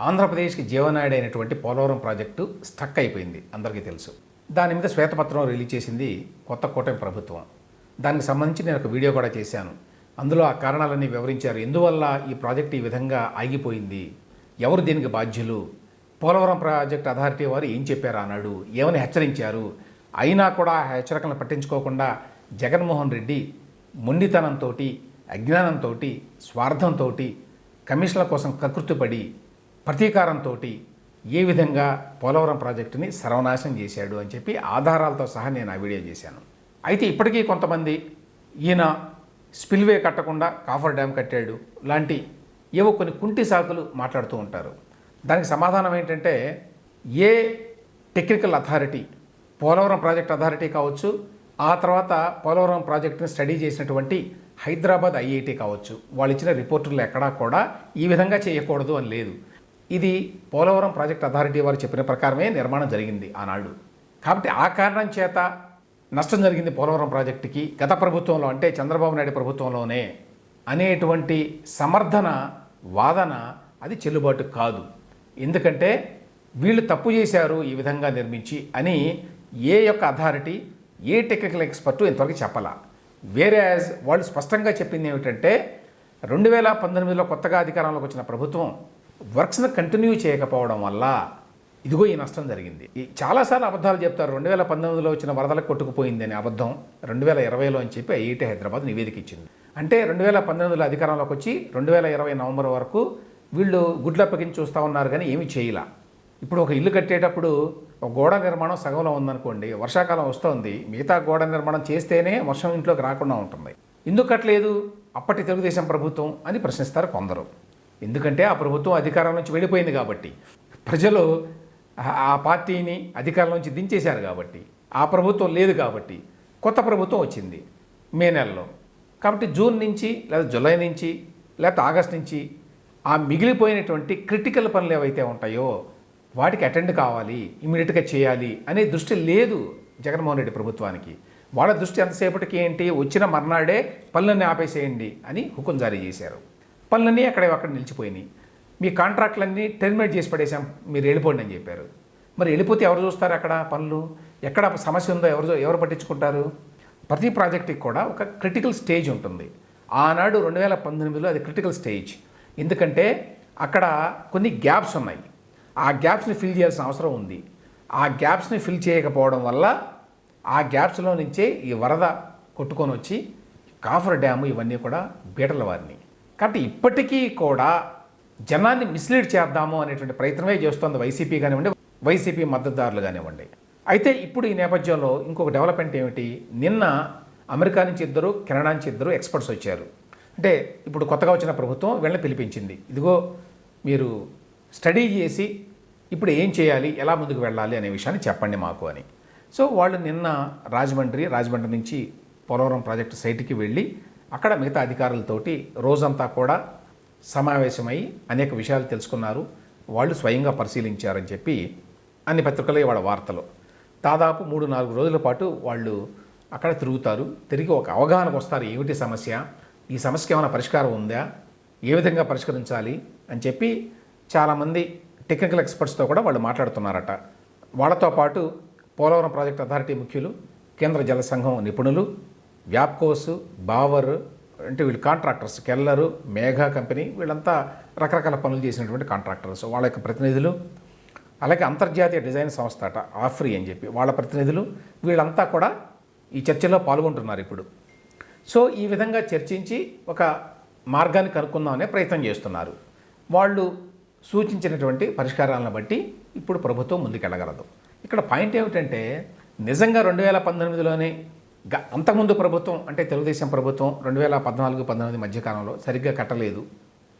ఆంధ్రప్రదేశ్కి జీవనాడి అయినటువంటి పోలవరం ప్రాజెక్టు స్టక్ అయిపోయింది అందరికీ తెలుసు. దాని మీద శ్వేతపత్రం రిలీజ్ చేసింది కొత్త కూటమి ప్రభుత్వం. దానికి సంబంధించి నేను ఒక వీడియో కూడా చేశాను. అందులో ఆ కారణాలన్నీ వివరించారు. ఎందువల్ల ఈ ప్రాజెక్ట్ ఈ విధంగా ఆగిపోయింది? ఎవరు దీనికి బాధ్యులు? పోలవరం ప్రాజెక్ట్ అథారిటీ వారు ఏం చెప్పారు అన్నాడు ఏమని హెచ్చరించారు? అయినా కూడా ఆ హెచ్చరికలను పట్టించుకోకుండా జగన్మోహన్ రెడ్డి మొండితనంతో అజ్ఞానంతో స్వార్థంతో కమిషన్ల కోసం కకృతిపడి ప్రతీకారంతో ఏ విధంగా పోలవరం ప్రాజెక్టుని సర్వనాశం చేశాడు అని చెప్పి ఆధారాలతో సహా నేను ఆ వీడియో చేశాను. అయితే ఇప్పటికీ కొంతమంది ఈయన స్పిల్వే కట్టకుండా కాఫర్ డ్యామ్ కట్టాడు. లాంటి ఏవో కొన్ని కుంటి సాకులు మాట్లాడుతూ ఉంటారు. దానికి సమాధానం ఏంటంటే ఏ technical authority Polavaram project authority కావచ్చు ఆ తర్వాత పోలవరం ప్రాజెక్టుని స్టడీ చేసినటువంటి హైదరాబాద్ ఐఐటి కావచ్చు వాళ్ళు ఇచ్చిన రిపోర్టులు ఎక్కడా కూడా ఈ విధంగా చేయకూడదు అని లేదు. ఇది పోలవరం ప్రాజెక్ట్ అథారిటీ వారు చెప్పిన ప్రకారమే నిర్మాణం జరిగింది ఆనాడు. కాబట్టి ఆ కారణం చేత నష్టం జరిగింది పోలవరం ప్రాజెక్టుకి గత ప్రభుత్వంలో అంటే చంద్రబాబు నాయుడు ప్రభుత్వంలోనే అనేటువంటి సమర్థన వాదన అది చెల్లుబాటు కాదు. ఎందుకంటే వీళ్ళు తప్పు చేశారు ఈ విధంగా నిర్మించి అని ఏ యొక్క అథారిటీ ఏ టెక్నికల్ ఎక్స్పర్టు ఇంతవరకు చెప్పాల. వేరే యాజ్ వాళ్ళు స్పష్టంగా చెప్పింది ఏమిటంటే రెండు వేల పంతొమ్మిదిలో కొత్తగా అధికారంలోకి వచ్చిన ప్రభుత్వం వర్క్స్ను కంటిన్యూ చేయకపోవడం వల్ల ఇదిగో ఈ నష్టం జరిగింది. ఈ చాలాసార్లు అబద్ధాలు చెప్తారు రెండు వేల పంతొమ్మిదిలో వచ్చిన వరదలకు కొట్టుకుపోయింది అనే అబద్ధం రెండు వేల ఇరవైలో అని చెప్పి ఐఐటి హైదరాబాద్ నివేదిక ఇచ్చింది. అంటే రెండు వేల పంతొమ్మిదిలో అధికారంలోకి వచ్చి రెండు వేల ఇరవై నవంబర్ వరకు వీళ్ళు గుడ్లు అప్పగించి చూస్తూ ఉన్నారు కానీ ఏమీ చేయలా. ఇప్పుడు ఒక ఇల్లు కట్టేటప్పుడు ఒక గోడ నిర్మాణం సగంలో ఉందనుకోండి వర్షాకాలం వస్తుంది మిగతా గోడ నిర్మాణం చేస్తేనే వర్షం ఇంట్లోకి రాకుండా ఉంటుంది. ఎందుకు కట్టలేదు? అప్పటి తెలుగుదేశం ప్రభుత్వం అని ప్రశ్నిస్తారు కొందరు. ఎందుకంటే ఆ ప్రభుత్వం అధికారం నుంచి వెళ్ళిపోయింది కాబట్టి. ప్రజలు ఆ- పార్టీని అధికారం నుంచి దించేశారు కాబట్టి. ఆ ప్రభుత్వం లేదు కాబట్టి కొత్త ప్రభుత్వం వచ్చింది మే నెలలో. కాబట్టి జూన్ నుంచి లేదా జూలై నుంచి లేకపోతే ఆగస్ట్ నుంచి ఆ మిగిలిపోయినటువంటి క్రిటికల్ పనులు ఏవైతే ఉంటాయో వాటికి అటెండ్ కావాలి ఇమీడియట్గా చేయాలి అనే దృష్టి లేదు జగన్మోహన్ రెడ్డి ప్రభుత్వానికి. వాళ్ళ దృష్టి ఎంతసేపటికి ఏంటి? వచ్చిన మర్నాడే పనులన్నీ ఆపేసేయండి అని హుకుం జారీ చేశారు. పనులన్నీ అక్కడ అక్కడ నిలిచిపోయినాయి. మీ కాంట్రాక్ట్లన్నీ టెర్మినేట్ చేసి పడేసాం మీరు వెళ్ళిపోండి అని చెప్పారు. మరి వెళ్ళిపోతే ఎవరు చూస్తారు అక్కడ పనులు? ఎక్కడ సమస్య ఉందో ఎవరు ఎవరు పట్టించుకుంటారు? ప్రతి ప్రాజెక్ట్కి కూడా ఒక క్రిటికల్ స్టేజ్ ఉంటుంది. ఆనాడు రెండు వేల పంతొమ్మిదిలో అది క్రిటికల్ స్టేజ్. ఎందుకంటే అక్కడ కొన్ని గ్యాప్స్ ఉన్నాయి. ఆ గ్యాప్స్ని ఫిల్ చేయాల్సిన అవసరం ఉంది. ఆ గ్యాప్స్ని ఫిల్ చేయకపోవడం వల్ల ఆ గ్యాప్స్లో నుంచే ఈ వరద కొట్టుకొని వచ్చి కాఫర్ డ్యాము ఇవన్నీ కూడా బీటల వారిని కాబట్టి ఇప్పటికీ కూడా జనాన్ని మిస్లీడ్ చేద్దాము అనేటువంటి ప్రయత్నమే చేస్తోంది వైసీపీ కానివ్వండి వైసీపీ మద్దతుదారులు కానివ్వండి. అయితే ఇప్పుడు ఈ నేపథ్యంలో ఇంకొక డెవలప్మెంట్ ఏమిటి? నిన్న అమెరికా నుంచి ఇద్దరు కెనడా నుంచి ఇద్దరు ఎక్స్పర్ట్స్ వచ్చారు. అంటే ఇప్పుడు కొత్తగా వచ్చిన ప్రభుత్వం వీళ్ళని పిలిపించింది. ఇదిగో మీరు స్టడీ చేసి ఇప్పుడు ఏం చేయాలి ఎలా ముందుకు వెళ్ళాలి అనే విషయాన్ని చెప్పండి మాకు అని. సో వాళ్ళు నిన్న రాజమండ్రి రాజమండ్రి నుంచి పోలవరం ప్రాజెక్టు సైట్కి వెళ్ళి అక్కడ మిగతా అధికారులతోటి రోజంతా కూడా సమావేశమై అనేక విషయాలు తెలుసుకున్నారు. వాళ్ళు స్వయంగా పరిశీలించారని చెప్పి అన్ని పత్రికలే వాళ్ళ వార్తలు. దాదాపు మూడు నాలుగు రోజుల పాటు వాళ్ళు అక్కడ తిరుగుతారు. తిరిగి ఒక అవగాహనకు వస్తారు. ఏమిటి సమస్య? ఈ సమస్యకి ఏమైనా పరిష్కారం ఉందా? ఏ విధంగా పరిష్కరించాలి? అని చెప్పి చాలామంది టెక్నికల్ ఎక్స్పర్ట్స్తో కూడా వాళ్ళు మాట్లాడుతున్నారట. వాళ్ళతో పాటు పోలవరం ప్రాజెక్ట్ అథారిటీ ముఖ్యులు కేంద్ర జల సంఘం నిపుణులు వ్యాప్కోస్ బావర్ అంటే వీళ్ళు కాంట్రాక్టర్స్. కెల్లరు మేఘా కంపెనీ వీళ్ళంతా రకరకాల పనులు చేసినటువంటి కాంట్రాక్టర్స్. వాళ్ళ యొక్క ప్రతినిధులు అలాగే అంతర్జాతీయ డిజైన్ సంస్థ అట ఆఫ్రీ అని చెప్పి వాళ్ళ ప్రతినిధులు వీళ్ళంతా కూడా ఈ చర్చలో పాల్గొంటున్నారు ఇప్పుడు. సో ఈ విధంగా చర్చించి ఒక మార్గాన్ని కనుక్కుందామనే ప్రయత్నం చేస్తున్నారు. వాళ్ళు సూచించినటువంటి పరిష్కారాలను బట్టి ఇప్పుడు ప్రభుత్వం ముందుకెళ్ళగలదు. ఇక్కడ పాయింట్ ఏమిటంటే నిజంగా రెండు వేల పంతొమ్మిదిలోనే అంతకుముందు ప్రభుత్వం అంటే తెలుగుదేశం ప్రభుత్వం రెండు వేల పద్నాలుగు పంతొమ్మిది మధ్యకాలంలో సరిగ్గా కట్టలేదు.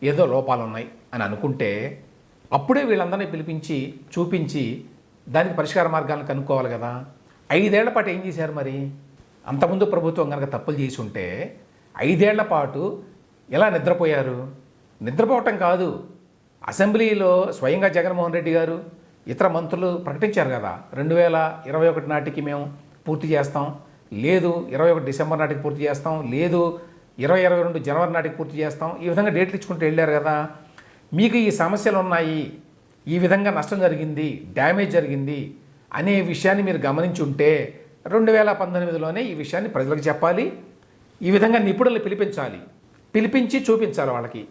ఏదో లోపాలు ఉన్నాయి అని అనుకుంటే అప్పుడే వీళ్ళందరినీ పిలిపించి చూపించి దానికి పరిష్కార మార్గాలను కనుక్కోవాలి కదా. ఐదేళ్ళ పాటు ఏం చేశారు మరి? అంతకుముందు ప్రభుత్వం కనుక తప్పులు చేసి ఉంటే ఐదేళ్ళ పాటు ఎలా నిద్రపోయారు? నిద్రపోవటం కాదు. అసెంబ్లీలో స్వయంగా జగన్మోహన్ రెడ్డి గారు ఇతర మంత్రులు ప్రకటించారు కదా. రెండు వేల ఇరవై ఒకటి నాటికి మేము పూర్తి చేస్తాం. లేదు ఇరవై ఒకటి డిసెంబర్ నాటికి పూర్తి చేస్తాం లేదు ఇరవై ఇరవై రెండు జనవరి నాటికి పూర్తి చేస్తాం ఈ విధంగా డేట్లు ఇచ్చుకుంటూ వెళ్ళారు కదా. మీకు ఈ సమస్యలు ఉన్నాయి ఈ విధంగా నష్టం జరిగింది డ్యామేజ్ జరిగింది అనే విషయాన్ని మీరు గమనించి ఉంటే రెండు వేల పంతొమ్మిదిలోనే ఈ విషయాన్ని ప్రజలకు చెప్పాలి ఈ విధంగా నిపుణులు పిలిపించాలి పిలిపించి చూపించాలి వాళ్ళకి.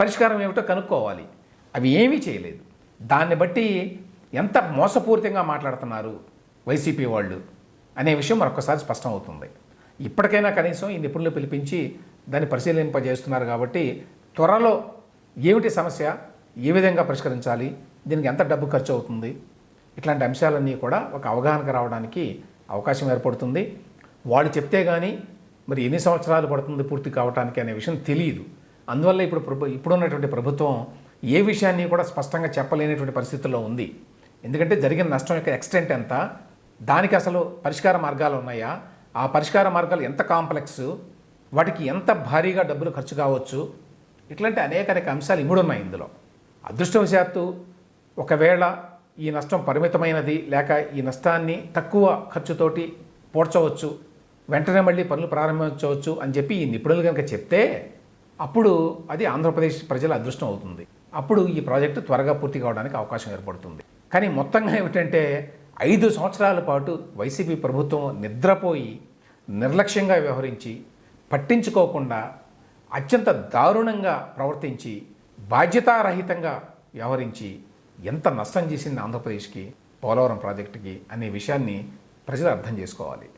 పరిష్కారం ఏమిటో కనుక్కోవాలి. అవి ఏమీ చేయలేదు. దాన్ని బట్టి ఎంత మోసపూరితంగా మాట్లాడుతున్నారు వైసీపీ వాళ్ళు. అనే విషయం మరొకసారి స్పష్టం అవుతుంది ఇప్పటికైనా కనీసం ఈ నిపుణులు పిలిపించి దాన్ని పరిశీలింపజేస్తున్నారు కాబట్టి త్వరలో ఏమిటి సమస్య ఏ విధంగా పరిష్కరించాలి దీనికి ఎంత డబ్బు ఖర్చు అవుతుంది ఇట్లాంటి అంశాలన్నీ కూడా ఒక అవగాహనకు రావడానికి అవకాశం ఏర్పడుతుంది. వాళ్ళు చెప్తే కానీ మరి ఎన్ని సంవత్సరాలు పడుతుంది పూర్తి కావడానికి అనే విషయం తెలియదు. అందువల్ల ఇప్పుడు ప్రభు ఇప్పుడున్నటువంటి ప్రభుత్వం ఏ విషయాన్ని కూడా స్పష్టంగా చెప్పలేనటువంటి పరిస్థితుల్లో ఉంది. ఎందుకంటే జరిగిన నష్టం యొక్క ఎక్స్టెంట్ ఎంత దానికి అసలు పరిష్కార మార్గాలు ఉన్నాయా? ఆ పరిష్కార మార్గాలు ఎంత కాంప్లెక్స్? వాటికి ఎంత భారీగా డబ్బులు ఖర్చు కావచ్చు? ఇట్లాంటి అనేక అనేక అంశాలు ఇముడున్నాయి ఇందులో. అదృష్టవశాత్తు ఒకవేళ ఈ నష్టం పరిమితమైనది లేక ఈ నష్టాన్ని తక్కువ ఖర్చుతోటి పోడ్చవచ్చు వెంటనే మళ్ళీ పనులు ప్రారంభించవచ్చు అని చెప్పి ఈ నిపుణులు కనుక చెప్తే అప్పుడు అది ఆంధ్రప్రదేశ్ ప్రజల అదృష్టం అవుతుంది. అప్పుడు ఈ ప్రాజెక్టు త్వరగా పూర్తి కావడానికి అవకాశం ఏర్పడుతుంది. కానీ మొత్తంగా ఏమిటంటే ఐదు సంవత్సరాల పాటు వైసీపీ ప్రభుత్వం నిద్రపోయి నిర్లక్ష్యంగా వ్యవహరించి పట్టించుకోకుండా అత్యంత దారుణంగా ప్రవర్తించి బాధ్యతారహితంగా వ్యవహరించి ఎంత నష్టం చేసింది ఆంధ్రప్రదేశ్కి పోలవరం ప్రాజెక్టుకి అనే విషయాన్ని ప్రజలు అర్థం చేసుకోవాలి.